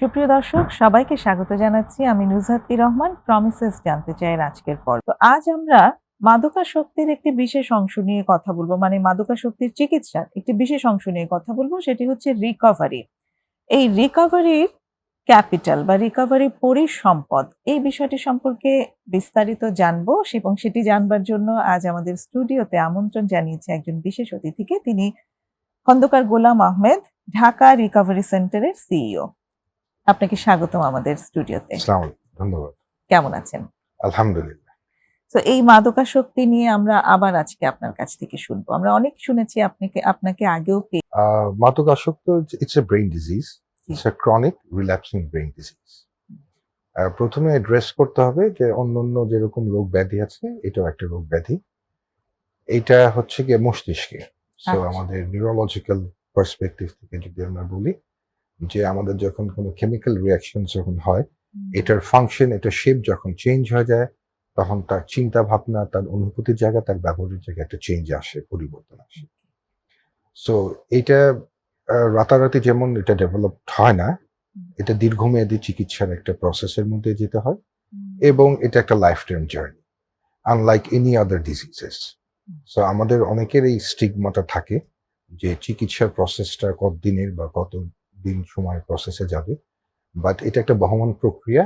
সুপ্রিয় দর্শক, সবাইকে স্বাগত জানাচ্ছি আমি নুজহাতি রহমান প্রমিসেস জানতে চাই আজকের পর তো আজ আমরা মাদকাসক্তির একটি বিশেষ অংশ নিয়ে কথা বলব মানে মাদকাসক্তির চিকিৎসার একটি বিশেষ অংশ নিয়ে কথা বলব, সেটি হচ্ছে রিকভারি এই রিকভারির ক্যাপিটাল বা রিকভারি পরিসম্পদ, এই বিষয়টি সম্পর্কে বিস্তারিত জানব এবং সেটি জানবার জন্য আজ আমাদের স্টুডিওতে আমন্ত্রণ জানিয়েছে একজন বিশেষ অতিথিকে, তিনি খন্দকার গোলাম আহমেদ, ঢাকা রিকভারি সেন্টারের সিইও আপনাকে স্বাগতম আমাদের স্টুডিওতে। ধন্যবাদ। কেমন আছেন? আলহামদুলিল্লাহ। তো এই মাদকাসক্তি নিয়ে আমরা আবার আজকে আপনার কাছ থেকে শুনব। আমরা অনেক শুনেছি আপনাকে আপনাকে আগেও পেয়ে মাদকাসক্ত it's a brain disease it's a chronic relapsing brain disease প্রথমে অ্যাড্রেস করতে হবে যে অন্য অন্য যেরকম রোগ ব্যাধি আছে এটাও একটা রোগ ব্যাধি। এটা হচ্ছে গিয়ে মস্তিষ্কে। সো আচ্ছা। আমাদের নিউরোলজিক্যাল পার্সপেক্টিভ থেকে যদি আমরা বলি যে আমাদের যখন কোনো কেমিক্যাল রিয়াকশন যখন হয় এটার ফাংশন এটার শেপ যখন চেঞ্জ হয়ে যায় তখন তার চিন্তা ভাবনা তার অনুভূতির জায়গা তার ব্যবহারের জায়গায় একটা চেঞ্জ আসে পরিবর্তন আসে। সো এটা রাতারাতি যেমন এটা ডেভেলপ হয় না এটা দীর্ঘমেয়াদী চিকিৎসার একটা প্রসেসের মধ্যে যেতে হয় এবং এটা একটা life time journey unlike any other diseases so আমাদের অনেকের এই স্টিগমাটা থাকে যে চিকিৎসার প্রসেসটা কত দিনের বা কত দিন সময় প্রসেসে যাবে। বাট এটা একটা বহমান প্রক্রিয়া।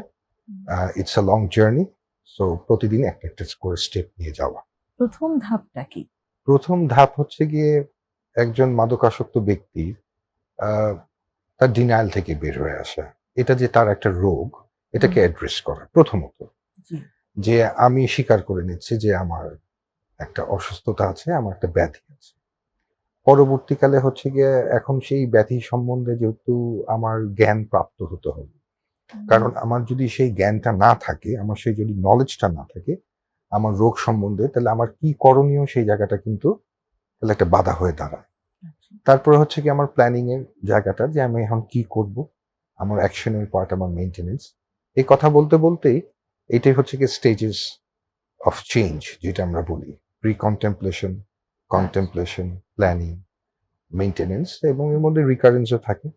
It's a long journey so প্রতিদিন একটা একটা করে স্টেপ নিয়ে যাওয়া। প্রথম ধাপটা কি? প্রথম ধাপ হচ্ছে গিয়ে একজন মাদকাসক্ত ব্যক্তি তার ডিনায়াল থেকে বের হয়ে আসা। এটা যে তার একটা রোগ এটাকে। অ্যাড্রেস করা প্রথমত। যে আমি স্বীকার করে নিচ্ছি যে আমার একটা অসুস্থতা আছে আমার একটা ব্যাধি আছে। পরবর্তীকালে হচ্ছে গিয়ে এখন সেই ব্যাধি সম্বন্ধে যেহেতু আমার জ্ঞান প্রাপ্ত হতে হবে। কারণ আমার যদি সেই জ্ঞানটা না থাকে আমার সেই যদি নলেজটা না থাকে আমার রোগ সম্বন্ধে তাহলে আমার কি করণীয় সেই জায়গাটা কিন্তু তাহলে একটা বাধা হয়ে দাঁড়ায়। আচ্ছা। তারপরে হচ্ছে কি আমার প্ল্যানিং এর জায়গাটা যে আমি এখন কি করব আমার অ্যাকশনের পার্ট আমার মেনটেনেন্স এই কথা বলতে বলতেই এটাই হচ্ছে কি স্টেজেস অফ চেঞ্জ যেটা আমরা বলি। Pre contemplation contemplation planning maintenance এবং এর মধ্যে রিকারেন্সও থাকে।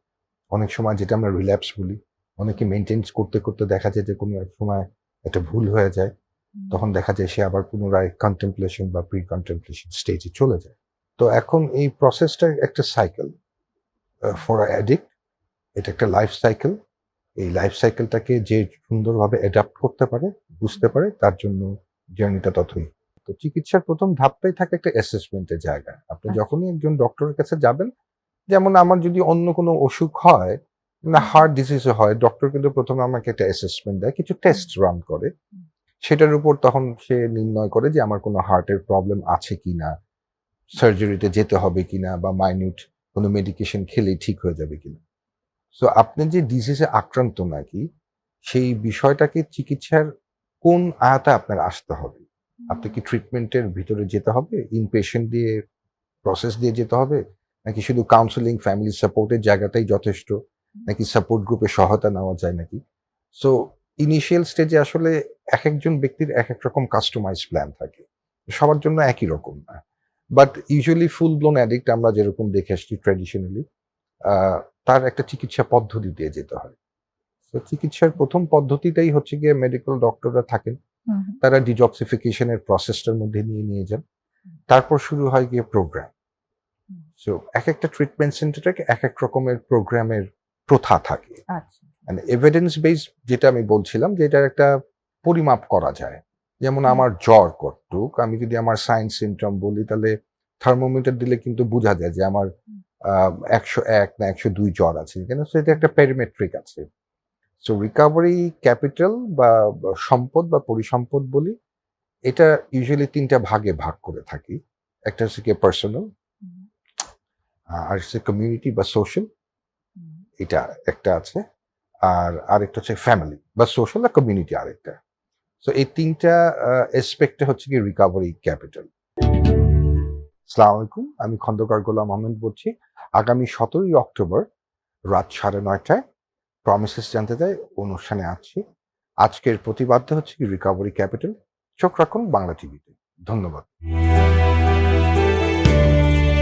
অনেক সময় যেটা আমরা রিল্যাপস বলি অনেকে মেনটেন্স করতে করতে দেখা যায় যে কোনো এক সময় একটা ভুল হয়ে যায়। তখন দেখা যায় সে আবার পুনরায় কন্টেম্পলেশন বা প্রি কন্টেম্পলেশন স্টেজে চলে যায়। তো এখন এই প্রসেসটা একটা সাইকেল ফর অ্যাডিক্ট এটা একটা লাইফ সাইকেল এই লাইফ সাইকেলটাকে যে সুন্দরভাবে অ্যাডাপ্ট করতে পারে বুঝতে পারে তার জন্য জার্নিটা ততই তো চিকিৎসার প্রথম ধাপটাই থাকে একটা অ্যাসেসমেন্টের জায়গা। আপনি আচ্ছা। যখনই একজন ডক্টরের কাছে যাবেন যেমন আমার যদি অন্য কোনো অসুখ হয় না হার্ট ডিজিজে হয় ডক্টর কিন্তু প্রথমে আমাকে একটা অ্যাসেসমেন্ট দেয় কিছু টেস্ট রান করে। সেটার উপর তখন সে নির্ণয় করে যে আমার কোনো হার্টের প্রবলেম আছে কি না সার্জারিতে যেতে হবে কিনা বা মাইনিউট কোনো মেডিকেশন খেলেই ঠিক হয়ে যাবে কিনা। সো আপনি যে ডিজিজে আক্রান্ত নাকি সেই বিষয়টাকে চিকিৎসার কোন আয়াতে আপনার আসতে হবে? আপনি কি ট্রিটমেন্টের ভিতরে যেতে হবে ইনপেশেন্ট দিয়ে প্রসেস দিয়ে যেতে হবে, নাকি শুধু কাউন্সেলিং ফ্যামিলি সাপোর্টের জায়গাটাই যথেষ্ট, নাকি সাপোর্ট গ্রুপে সহায়তা নেওয়া যায় নাকি? সো ইনিশিয়াল স্টেজে আসলে এক একজন ব্যক্তির এক এক রকম কাস্টমাইজ প্ল্যান থাকে। সবার জন্য একই রকম না। But usually full blown addict আমরা যেরকম দেখে আসছি ট্র্যাডিশনালি তার একটা চিকিৎসা পদ্ধতি দিয়ে যেতে হয়। তো চিকিৎসার প্রথম পদ্ধতিটাই হচ্ছে গিয়ে মেডিকেল ডক্টররা থাকেন। তারা ডিজক্সিফিকেশনের প্রসেসটার মধ্যে নিয়ে নিয়ে যান। তারপর শুরু হয় গিয়ে প্রোগ্রাম সো এক একটা ট্রিটমেন্ট সেন্টারে এক এক রকমের প্রোগ্রামের প্রথা থাকে। আচ্ছা। এভিডেন্স বেস যেটা আমি বলছিলাম যে এটার একটা পরিমাপ করা যায়। যেমন আমার জ্বর কতটুক আমি যদি আমার সাইন্স সিমটম বলি তাহলে থার্মোমিটার দিলে কিন্তু বোঝা যায় যে আমার একশো এক না একশো দুই জ্বর আছে কেন। সেটা একটা প্যারিমেট্রিক আছে। সো রিকাভারি ক্যাপিটাল বা সম্পদ বা পরিসম্পদ বলি এটা ইউজুয়ালি তিনটা ভাগে ভাগ করে থাকি। একটা হচ্ছে কি পার্সোনাল আর হচ্ছে কমিউনিটি বা সোশ্যাল এটা একটা আছে। আর আরেকটা হচ্ছে ফ্যামিলি বা সোশ্যাল আর কমিউনিটি আরেকটা। সো এই তিনটা এসপেক্টে হচ্ছে কি রিকাভারি ক্যাপিটাল সালাম আলাইকুম আমি খন্দকার গোলাম আহমেদ বলছি। আগামী সতেরোই অক্টোবর রাত সাড়ে নয়টায় প্রমিসেস জানতে চাই, অনুষ্ঠানে আছি। আজকের প্রতিবাদ্য হচ্ছে কি রিকভারি ক্যাপিটাল চোখ রাখুন বাংলা টিভিতে। ধন্যবাদ।